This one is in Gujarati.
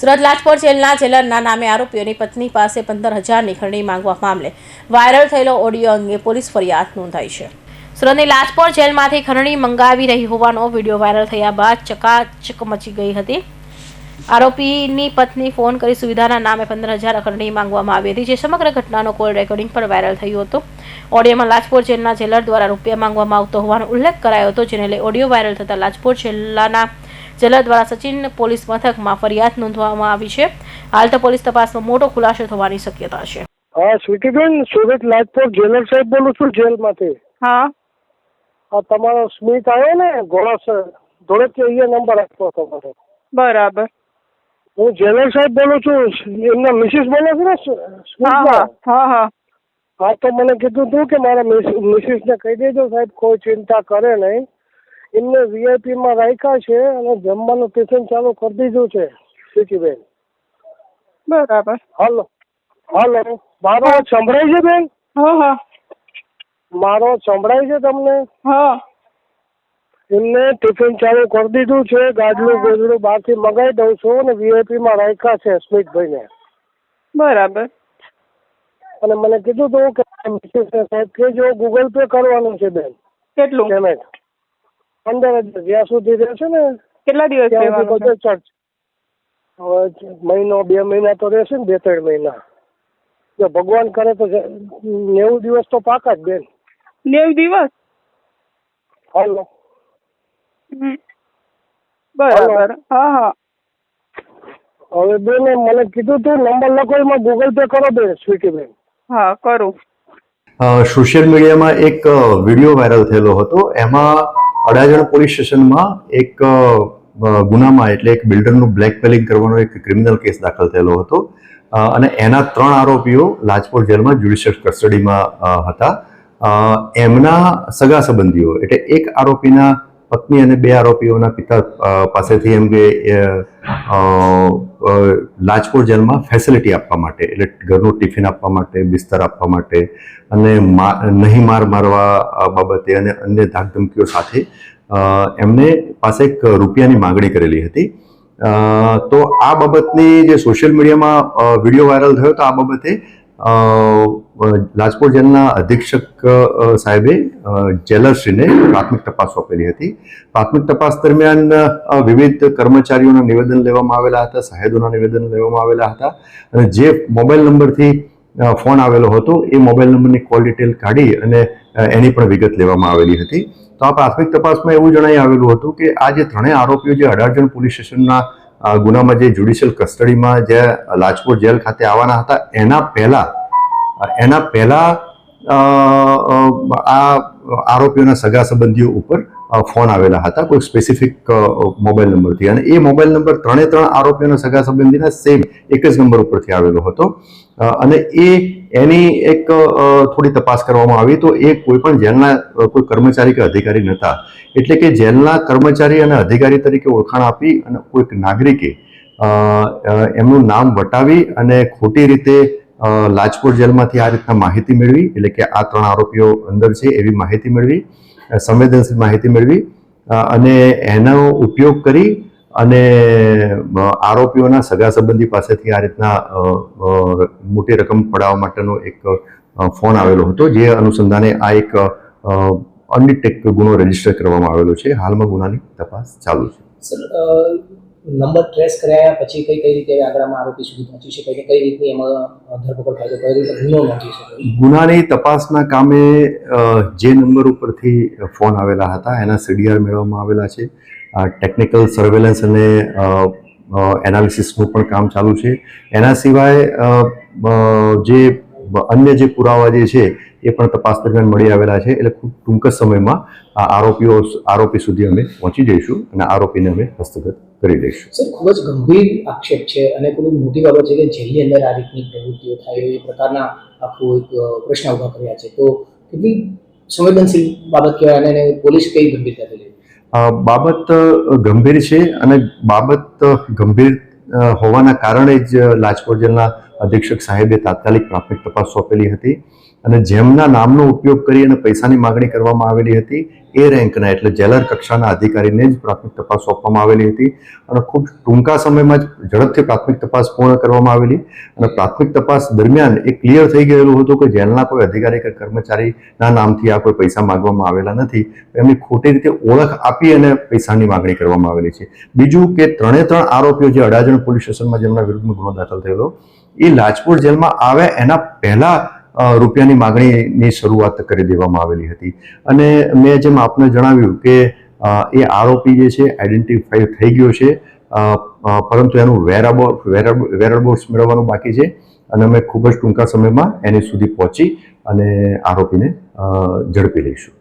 સુરત લાજપોર જેલના જેલરના નામે આરોપીઓની પત્ની પાસે પંદર હજારની ખંડણી માંગવા મામલે વાયરલ થયેલો ઓડિયો અંગે પોલીસ ફરિયાદ નોંધાઈ છે. સુરતની લાજપોર જેલમાંથી ખંડણી મંગાવી રહી હોવાનો વીડિયો વાયરલ થયા બાદ ચકાચક મચી ગઈ હતી. આરોપીની પત્ની ફોન કરી સુવિધાના નામે પંદર હજાર ખંડણી માંગવામાં આવી હતી, જે સમગ્ર ઘટનાનો કોલ રેકોર્ડિંગ પણ વાયરલ થયું હતું. ઓડિયોમાં લાજપોર જેલના જેલર દ્વારા રૂપિયા માંગવામાં આવતો હોવાનો ઉલ્લેખ કરાયો હતો, જેને લઈ ઓડિયો વાયરલ થતાં લાજપોર જિલ્લાના જેલર દ્વારા સચિન પોલીસ મથકમાં ફરિયાદ નોંધવામાં આવી છે. હાલ તો પોલીસ તપાસમાં મોટો ખુલાસો થવાની શક્યતા છે. હા સ્વીટીબેન સુરત લાજપોર જેલર સાહેબ બોલું છું જેલમાંથી. હા. આ તમારો સ્મિત આવ્યો ને ઘોડા સર ધોળેથી અહીંયા નંબર આપ્યો તમારો બરાબર. હું જેલર સાહેબ બોલું છું એમના મિસિસ બોલો છો ને હા હા. હા હા. હા તો મને કીધું તું કે મારા મિસિસને કહી દેજો સાહેબ કોઈ ચિંતા કરે નહીં. એમને વીઆઈપીમાં રાખ્યા છે અને જમવાનું ટિફિન ચાલુ કરી દીધું છે સ્વીટીબેન બરાબર. હાલો હાલો મારો સંભળાય છે બેન? હા હા. મારો સંભળાય છે તમને? હા. એમને ટિફિન ચાલુ કરી દીધું છે ગાજલું ગોદડું બહારથી મગાવી દઉં છું અને વીઆઈપી માં રાખ્યા છે સ્મિતભાઈને. બરાબર. અને મને કીધું હતું કે સાહેબ કે જો ગૂગલ પે કરવાનું છે બેન. કેટલું? પેમેન્ટ. પંદર હજાર જ્યાં સુધી રહેશે ને કેટલા દિવસ ત્યાં સુધી બધું હવે મહિનો બે મહિના તો રહેશે ને બે ત્રણ મહિના. જો ભગવાન કરે તો નેવું દિવસ તો પાકા જ બેન. નેવું દિવસ? હાલો. બરાબર. હા હા. હવે બેન મને કીધું તું નંબર લખો એમાં ગૂગલ પે કરો બેન સ્વીટી બેન. હા કરું. સોશિયલ મીડિયામાં એક વીડિયો વાયરલ થયેલો હતો. એમાં અડાજણ પોલીસ સ્ટેશનમાં એક ગુનામાં એટલે એક બિલ્ડરનું બ્લેકમેલિંગ કરવાનો એક ક્રિમિનલ કેસ દાખલ થયેલો હતો. અને એના ત્રણ આરોપીઓ લાજપોર જેલમાં જ્યુડિશિયલ કસ્ટડીમાં હતા. એમના સગા સંબંધીઓ એટલે એક આરોપીના પત્ની અને બે આરોપીઓના પિતા પાસેથી એમ કે લાજપોર જેલમાં ફેસિલિટી આપવા માટે, એટલે ઘરનું ટિફિન આપવા માટે, બિસ્તર આપવા માટે, અને નહીં માર મારવા બાબતે અને અન્ય ધાકધમકીઓ સાથે એમને પાસે એક રૂપિયાની માંગણી કરેલી હતી. તો આ બાબતની જે સોશિયલ મીડિયામાં વીડિયો વાયરલ થયો તો આ બાબતે લાજપોર જેલના અધિક્ષક સાહેબે જેલરશ્રીને પ્રાથમિક તપાસ સોંપેલી હતી. પ્રાથમિક તપાસ દરમિયાન વિવિધ કર્મચારીઓના નિવેદન લેવામાં આવેલા હતા સાહેદોના નિવેદન લેવામાં આવેલા હતા અને જે મોબાઈલ નંબરથી ફોન આવેલો હતો, એ મોબાઈલ નંબરની કોલ ડિટેલ કાઢી અને એની પણ વિગત લેવામાં આવેલી હતી. તો આ પ્રાથમિક તપાસમાં એવું જણાઈ આવેલું હતું કે આ જે ત્રણેય આરોપીઓ જે અડાજણ પોલીસ સ્ટેશનના ગુનામાં જે જ્યુડિશિયલ કસ્ટડીમાં જે લાજપોર જેલ ખાતે આવવાના હતા, એના પહેલા એના પહેલા આ આરોપીઓના સગા સંબંધીઓ ઉપર ફોન આવેલા હતા, કોઈ સ્પેસિફિક મોબાઈલ નંબરથી અને એ મોબાઈલ નંબર ત્રણે ત્રણ આરોપીઓના સગા સંબંધીના સેમ એક જ નંબર ઉપરથી આવેલો હતો. અને એ એની એક થોડી તપાસ કરવામાં આવી તો એ કોઈ પણ જેલના કોઈ કર્મચારી કે અધિકારી નહોતા. એટલે કે જેલના કર્મચારી અને અધિકારી તરીકે ઓળખાણ આપી અને કોઈક નાગરિકે એમનું નામ વટાવી અને ખોટી રીતે લાજકોટ જેલમાંથી આ રીતના માહિતી મેળવી, એટલે કે આ ત્રણ આરોપીઓ અંદર છે એવી માહિતી મેળવી. સંવેદનશીલ માહિતી મેળવી અને એનો ઉપયોગ કરી અને આરોપીઓના સગા સંબંધી પાસેથી આ રીતના મોટી રકમ પડાવવા માટેનો એક ફોન આવેલો હતો, જે અનુસંધાને આ એક અનડિટેક ગુનો રજિસ્ટર કરવામાં આવેલો છે. હાલમાં ગુનાની તપાસ ચાલુ છે. નંબર ટ્રેસ કર્યા પછી કઈ કઈ રીતે આગળમાં આરોપી સુધી પહોંચી શકે કે કઈ રીતે એમાં ધરપકડ થાય કઈ રીતે ગુનો નોંધી શકે? ગુનાની તપાસના કામે જે નંબર ઉપરથી ફોન આવેલા હતા, એના સીડીઆર મેળવવામાં આવેલા છે. ટેકનિકલ સર્વેલન્સ અને એનાલિસિસનું પણ કામ ચાલુ છે. એના સિવાય જે અન્ય જે પુરાવા જે છે, એ પણ તપાસ દરમિયાન મળી આવેલા છે. એટલે ખૂબ ટૂંક સમયમાં આરોપીઓ, આરોપી સુધી અમે પહોંચી જઈશું અને આરોપીને અમે હસ્તગત કરી દઈશું. સર ખૂબ જ ગંભીર આક્ષેપ છે અને ખૂબ જ મોટી બાબત છે કે જેલની અંદર આ રીતની પ્રવૃત્તિઓ થાય એ પ્રકારના આખું એક પ્રશ્ન ઊભા કર્યા છે. તો કેટલી સંવેદનશીલ બાબત કહેવાય અને પોલીસ કઈ ગંભીરતાથી લે બાબત ગંભીર છે અને બાબત ગંભીર હોવાના કારણે જ લાજપોર જેલના અધિક્ષક સાહેબે તાત્કાલિક પ્રાથમિક તપાસ સોંપેલી હતી. અને જેમના નામનો ઉપયોગ કરી અને પૈસાની માગણી કરવામાં આવેલી હતી, એ રેન્કના, એટલે જેલર કક્ષાના અધિકારીને જ પ્રાથમિક તપાસ સોંપવામાં આવેલી હતી. અને ખૂબ ટૂંકા સમયમાં જ ઝડપથી પ્રાથમિક તપાસ પૂર્ણ કરવામાં આવેલી. અને પ્રાથમિક તપાસ દરમિયાન એ ક્લિયર થઈ ગયેલું હતું કે જેલના કોઈ અધિકારી કે કર્મચારીના નામથી આ કોઈ પૈસા માગવામાં આવેલા નથી. એમની ખોટી રીતે ઓળખ આપી અને પૈસાની માગણી કરવામાં આવેલી છે. બીજું કે ત્રણે ત્રણ આરોપીઓ જે અડાજણ પોલીસ સ્ટેશનમાં જેમના વિરુદ્ધનો ગુનો દાખલ થયેલો, એ લાજપુર જેલમાં આવે એના પહેલા રૂપિયાની માગણીની શરૂઆત કરી દેવામાં આવેલી હતી. અને મેં જેમ આપને જણાવ્યું કે એ આરોપી જે છે આઈડેન્ટિફાઈ થઈ ગયો છે. પરંતુ એનું વેરાબો વેરાબોર્સ મેળવવાનું બાકી છે. અને અમે ખૂબ જ ટૂંકા સમયમાં એની સુધી પહોંચી અને આરોપીને ઝડપી લઈશું.